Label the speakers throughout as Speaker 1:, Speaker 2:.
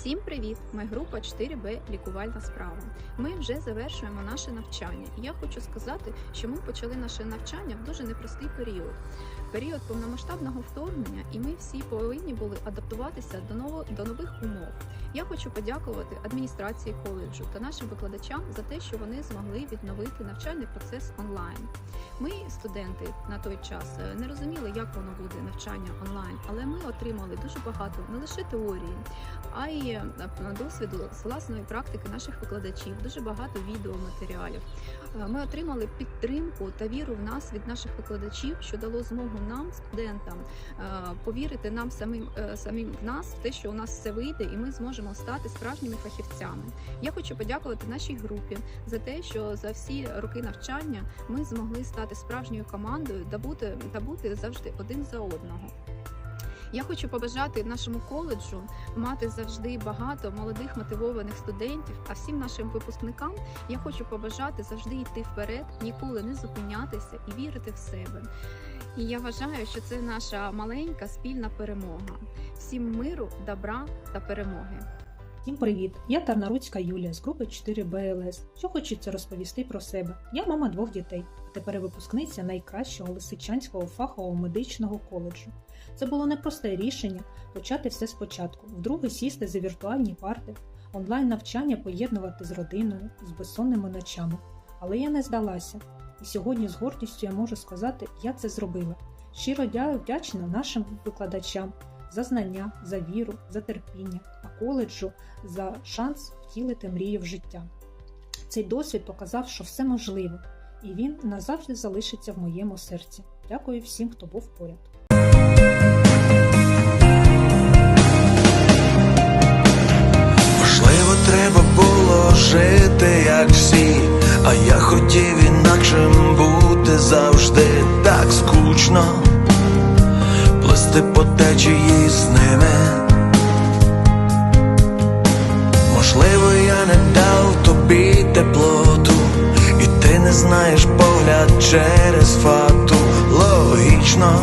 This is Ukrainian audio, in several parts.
Speaker 1: Всім привіт! Ми група 4Б Лікувальна справа. Ми вже завершуємо наше навчання. І я хочу сказати, що ми почали наше навчання в дуже непростий період. Період повномасштабного вторгнення, і ми всі повинні були адаптуватися до ново, до нових умов. Я хочу подякувати адміністрації коледжу та нашим викладачам за те, що вони змогли відновити навчальний процес онлайн. Ми, студенти, на той час е, не розуміли, як воно буде навчання онлайн, але ми отримали дуже багато не лише теорії, а й досвіду з власної практики наших викладачів, дуже багато відеоматеріалів. Е, Ми отримали підтримку та віру в нас від наших викладачів, що дало змогу нам, студентам, е, повірити нам самим е, самим в нас, в те, що у нас все вийде, і ми зможемо стати справжніми фахівцями. Я хочу подякувати нашій групі за те, що за всі роки навчання ми змогли стати справжньою командою та бути, та бути завжди один за одного. Я хочу побажати нашому коледжу мати завжди багато молодих мотивованих студентів. А всім нашим випускникам я хочу побажати завжди йти вперед, ніколи не зупинятися і вірити в себе. І я вважаю, що це наша маленька спільна перемога. Всім миру, добра та перемоги.
Speaker 2: Всім привіт! Я Тарнаруцька Юлія з групи 4 БЛС. Що хочеться розповісти про себе? Я мама двох дітей, а тепер випускниця найкращого Лисичанського фахового медичного коледжу. Це було непросте рішення почати все спочатку, вдруге сісти за віртуальні парти, онлайн навчання поєднувати з родиною, з безсонними ночами. Але я не здалася, і сьогодні з гордістю я можу сказати, я це зробила. Щиро дя- вдячна нашим викладачам за знання, за віру, за терпіння, а коледжу за шанс втілити мрії в життя. Цей досвід показав, що все можливо, і він назавжди залишиться в моєму серці. Дякую всім, хто був поряд.
Speaker 3: Можливо, треба було жити, як всі, а я хотів інакшим бути завжди так скучно, плисти по течії з ними. Можливо, я не дав тобі теплоту, і ти не знаєш погляд через фату. Логічно,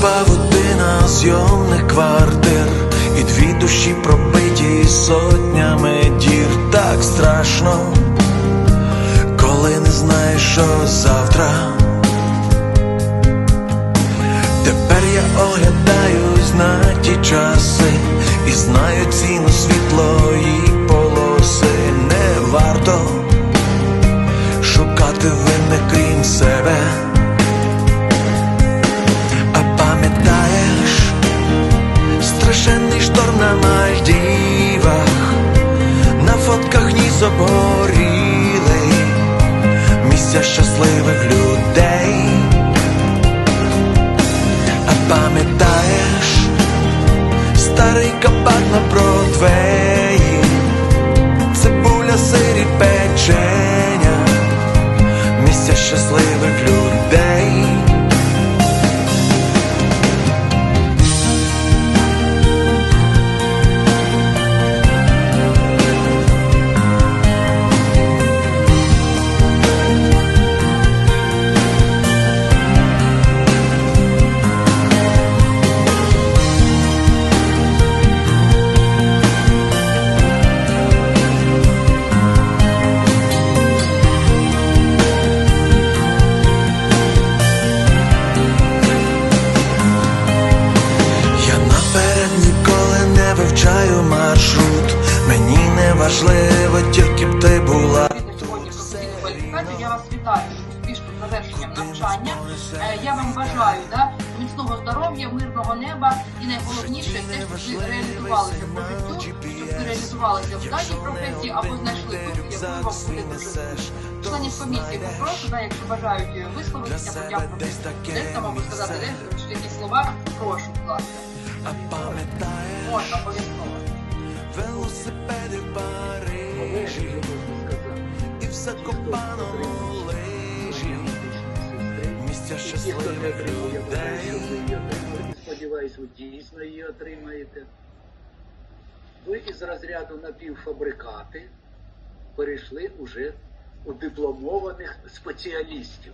Speaker 3: Павутина зйомних квартир. І дві душі пробиті сотнями обгоріли, місця щасливих людей. А пам'ятаєш старий кабак на важливо, тільки б ти була.
Speaker 4: Сьогодні. Я вас вітаю, що успішно завершенням навчання. Е, Я вам бажаю да, міцного здоров'я, мирного неба і найголовніше те, щоб ви реалізувалися по життю, щоб ви реалізувалися в даній професії або знайшли ту, яку вам буде дуже. Членів комісії попрошу, да, якщо бажають висловитися, подякувати студентам або сказати десь якісь слова, прошу, будь ласка. Можна обов'язково.
Speaker 3: Закопаному лижі. Місця щасливих людей.
Speaker 5: Сподіваюсь, ви дійсно її отримаєте. Ви із розряду напівфабрикати перейшли уже у дипломованих спеціалістів.